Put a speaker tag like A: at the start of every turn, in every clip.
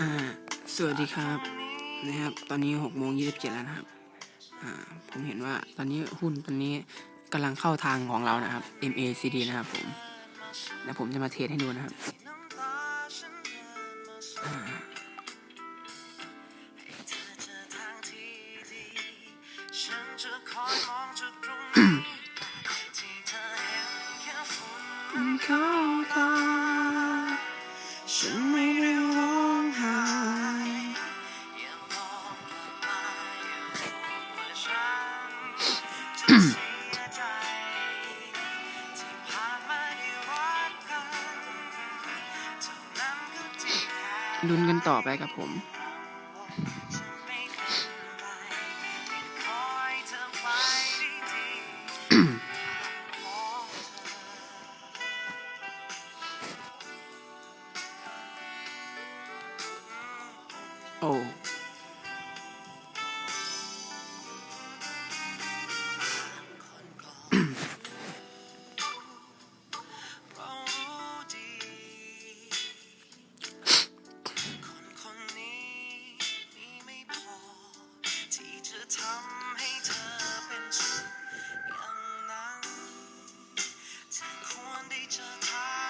A: อ่าสวัสดีครับนะครับ ตอนนี้หกโมงยี่สิบเจ็ดแล้วนะครับอ่าผมเห็นว่าตอนนี้หุ้นตอนนี้กำลังเข้าทางของเรานะครับ MACD นะครับผมเดี๋ยวผมจะมาเทสให้ดูนะครับอ่ ลุ้นกันต่อไปกับผม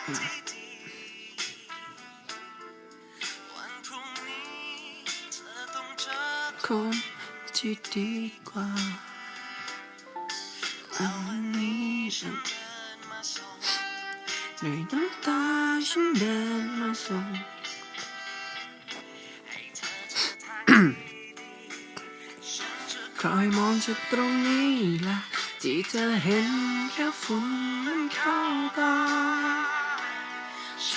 B: คน
A: ที่ดีกว่าเอาวันนี้ฉัน
B: เดินมาส่ง
A: ด้วยน้ำตาฉันเดินมาส่งคอยมองจากตรงนี้ล่ะที่เธอเห็นแค่ฝุ่นมันเข้าตา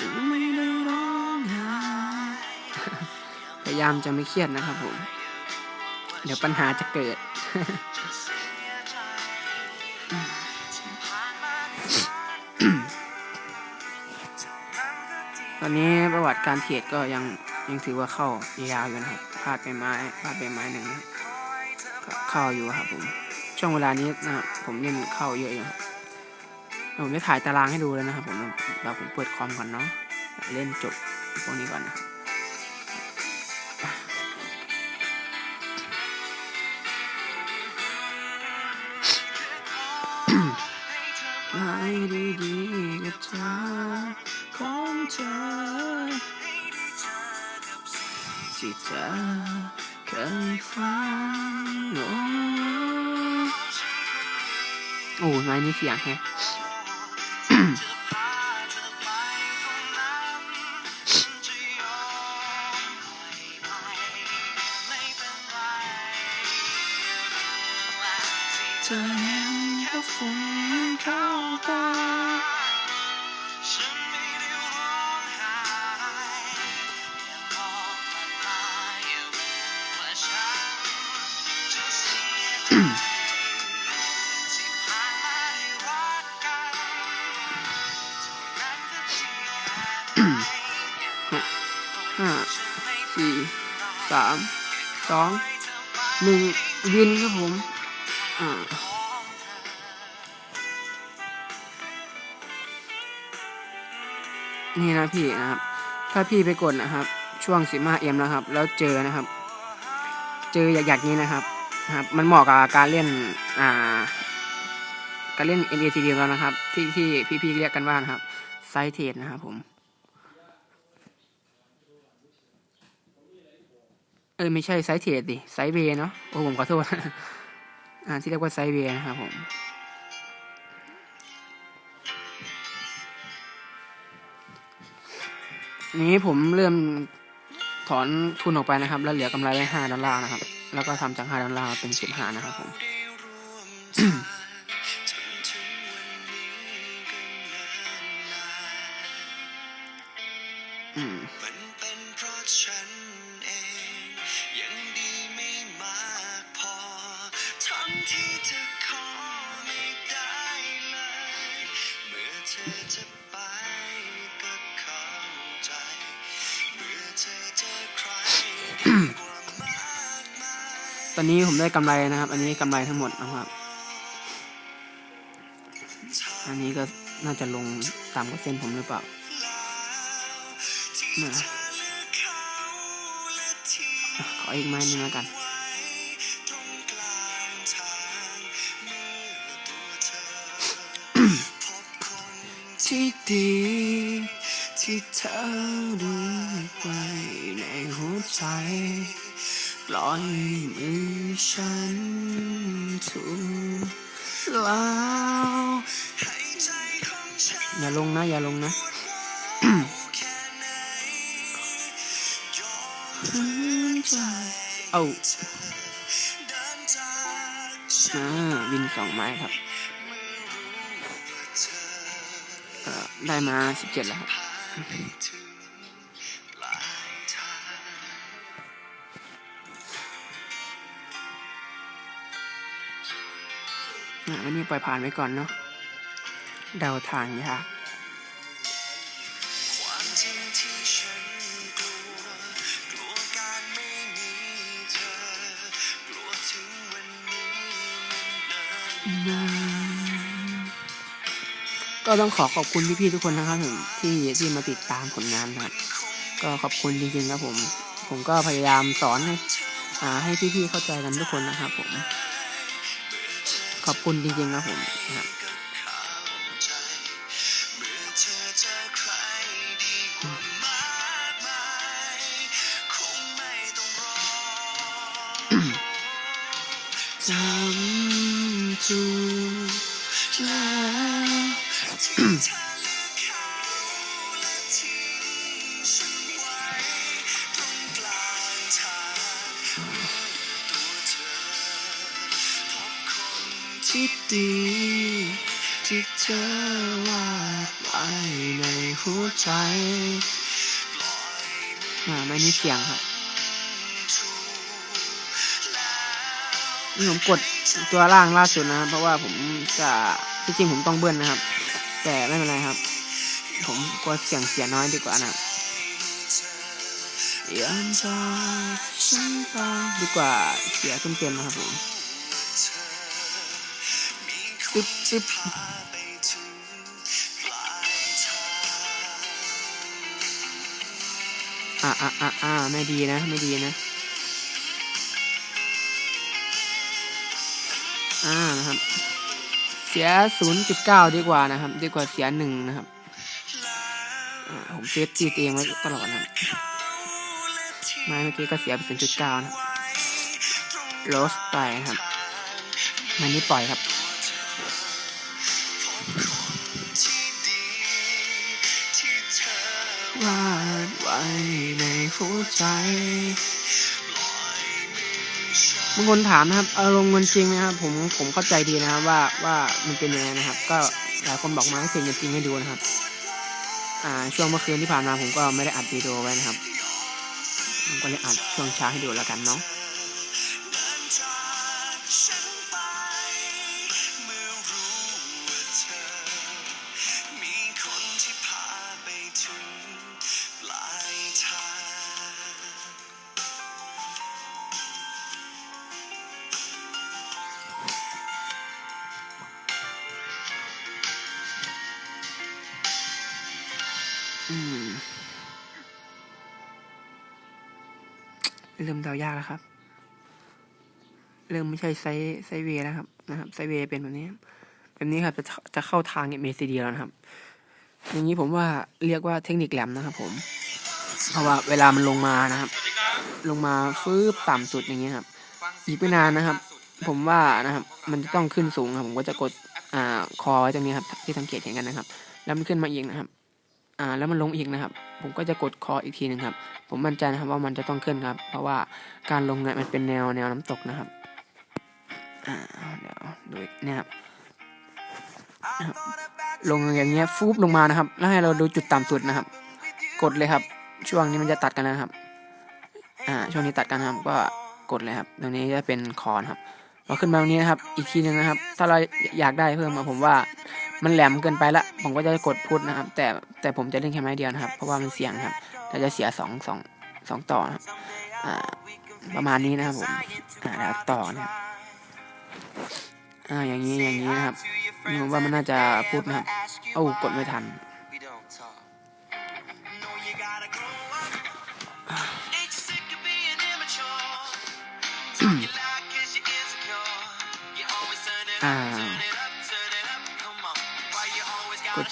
A: ฉันไม่ได้ร้องไห้พยายามจะไม่เครียดนะครับผม เดี๋ยวปัญหาจะเกิด
B: อันนั้นก็ดี
A: ตอนนี้ประวัติการเทรดก็ยังยังถือว่าเข้ายาวอยู่นะครับพลาดไปไม้พลาดไปไม้หนึ่งเข้าอยู่ครับผม ช่วงเวลานี้นะผมเล่นเข้าเยอะอยู่ครับ ผมจะถ่ายตารางให้ดูเลยนะครับผมเราผมเปิดคอมก่อนเนาะเล่นจบพวกนี้ก่อนนะครับให้ดีกับเธอของเธอที่เธอเคยฝันโอ้โอ้นายนี่เสียงแฮะ ห้า
B: สี่สา
A: มสองหนึ่งวินครับผม อ่านี่นะพี่นะครับ ถ้าพี่ไปกดนะครับ ช่วง 15M นะครับ แล้วเจอนะครับ เจออยากๆนี้นะครับ นะครับ มันเหมาะกับการเล่น อ่า การเล่น NACD ของเรานะครับ ที่ที่พี่ๆเรียกกันว่านะครับ ไซเทดนะครับผม เออไม่ใช่ไซเทดดิ ไซเบเนาะ โอ้ผมขอโทษ อ่าที่เรียกว่าไซเบนะครับผมนี้ผมเริ่มถอนทุนออกไปนะครับ แล้วเหลือกำไรไว้ห้าดอลลาร์นะครับ แล้วก็ทำจากห้าดอลลาร์เป็นสิบห้านะครับผม
B: ได้ร่วมทางจนถึงวันนี้ก็เนิ่นนาน
A: อืม
B: มันเป็นเพราะฉันเองยังดีไม่
A: ตอนนี้ผมได้กำไรนะครับ อันนี้กำไรทั้งหมดนะครับ อันนี้ก็น่าจะลงตามกับเส้นผมหรือเปล่า
B: ที่
A: นะ
B: ข
A: ออีกไม้นึงแล้วกัน
B: พบคนที่ดีที่เธอดูไว้ในหัวใจ ปล่อยมือฉันถูกแล้วให้ใจของฉัน
A: อย่าลงนะ อย่าลงนะ
B: แค่ไหนยอม
A: ฝืนใจเอา
B: เดินจากฉัน
A: อ่าวินสองไม้ครับ
B: เมื่อรู้ว่าเธอ
A: เอ่อได้มาสิบเจ็ดแล้วครับ อะวันนี้ปล่อยผ่านไว้ก่อนเนาะเดาทางยาก
B: ก็
A: ต้องขอขอบคุณพี่ๆทุกคนนะครับผมที่ที่มาติดตามผลงานนะครับ ก็ขอบคุณจริงๆครับผม ผมก็พยายามสอนให้ให้พี่ๆเข้าใจกันทุกคนนะครับผม ขอบคุณจริงๆนะผมนะครับ
B: เข้าใจเมื่อเธอเจอใค ที่
A: ดี ที่เธอวาดไว้ในหัวใจ
B: อ่า
A: ไม่มีเสียงครับนี่ผมกดตัวล่างล่าสุดนะครับ เพราะว่าผมจะที่จริงผมต้องเบิ้ลนะครับ แต่ไม่เป็นไรครับ ผมกลัวเสียงเสียน้อยดีกว่านะครับยอมจากฉันไปดีกว่าเสียเต็มๆนะครับผม ตึ๊บตึ๊บ
B: พา
A: อ่าอ่าอ่าอ่าไม่ดีนะ ไม่ดีนะ อ่านะครับ เสียศูนย์จุดเก้าดีกว่านะครับ ดีกว่าเสียหนึ่งนะครับ อ่า ผมเซฟจีเองไว้ตลอดนะครับไม้เมื่อกี้ก็เสียไปศูนย์จุดเก้านะครับโรสไปนะครับ มันนี้ปล่อยครับ วาดไว้ในหัวใจบางคนถามนะครับ อารมณ์มันจริงนะครับ ผมผมเข้าใจดีนะครับว่าว่ามันเป็นยังไงนะครับ ก็หลายคนบอกมาให้เสียงเงินจริงให้ดูนะครับ อ่า ช่วงเมื่อคืนที่ผ่านมาผมก็ไม่ได้อัดวีดีโอไว้นะครับผมก็เลยอัดช่วงเช้าให้ดูแล้วกันเนาะ
B: เริ่ม
A: เดายากแล้วครับ เริ่มไม่ใช่ไซส์ไซเวย์แล้วครับนะครับไซส์เวย์เป็นแบบนี้ แบบนี้ครับจะจะเข้าทางเมซีดีแล้วนะครับ อย่างนี้ผมว่าเรียกว่าเทคนิคแหลมนะครับ ผม เพราะว่าเวลามันลงมานะครับ ลงมาฟืบต่ำสุดอย่างเงี้ยครับ อีกไม่นานนะครับ ผมว่านะครับ มันจะต้องขึ้นสูงครับ ผมก็จะกดอ่าคอไว้ตรงนี้ครับ ที่สังเกตเห็นกันนะครับ แล้วมันขึ้นมาอีกนะครับ อ่าแล้วมันลงอีกนะครับ ผมก็จะกดคออีกทีหนึ่งครับ ผมมั่นใจนะครับว่ามันจะต้องขึ้นครับ เพราะว่าการลงเนี่ยมันเป็นแนวแนวน้ำตกนะครับอ่าเดี๋ยวดูอีกเนี่ยครับนะครับลงอย่างเงี้ยฟูบลงมานะครับ แล้วให้เราดูจุดต่ำสุดนะครับ กดเลยครับ ช่วงนี้มันจะตัดกันนะครับอ่าช่วงนี้ตัดกันครับก็กดเลยครับ ตรงนี้จะเป็นคอนครับพอขึ้นมาตรงนี้นะครับ อีกทีหนึงนะครับ ถ้าเราอยากได้เพิ่มมาผมว่า มันแหลมเกินไปละ ผมก็จะกดพุทนะครับ แต่แต่ผมจะเล่นแค่ไม้เดียวนะครับ เพราะว่ามันเสี่ยงครับแต่จะเสียสองสองสองต่อนะครับประมาณนี้นะครับผมอ่าแล้วต่อนะครับอ่าอย่างนี้อย่างนี้นะครับนี่ผมว่ามันน่าจะพูดนะครับเอ้กดไม่ทัน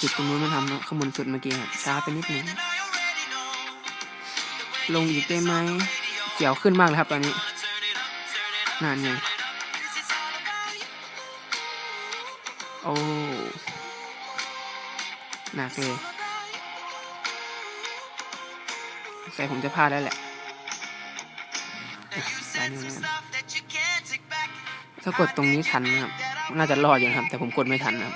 B: จุดตรงนู้นมาทำนะข้างบนสุดเมื่อกี้ครับช้าไปนิดนึงลงอีกได้ไหมเกี่ยวขึ้นมากเลยครับตอนนี้นานไงโอ้หนักเลยแต่ผมจะพลาดแล้วแหละนี่แล้นถ้ากดตรงนี้ทันนะครับ น่าจะรอดอยู่นะครับ แต่ผมกดไม่ทันนะครับ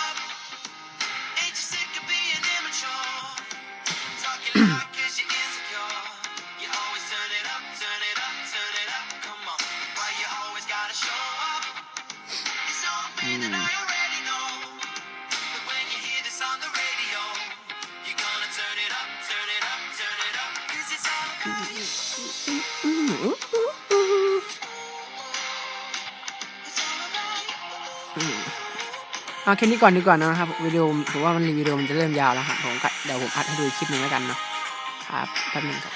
B: เอาแค่นี้ก่อนดีกว่านะครับวิดีโอผมว่ามันวิดีโอมันจะเริ่มยาวแล้วครับผมเดี๋ยวผมอัดให้ดูคลิปหนึ่งแล้วกันเนาะครับแป๊บนึงครับ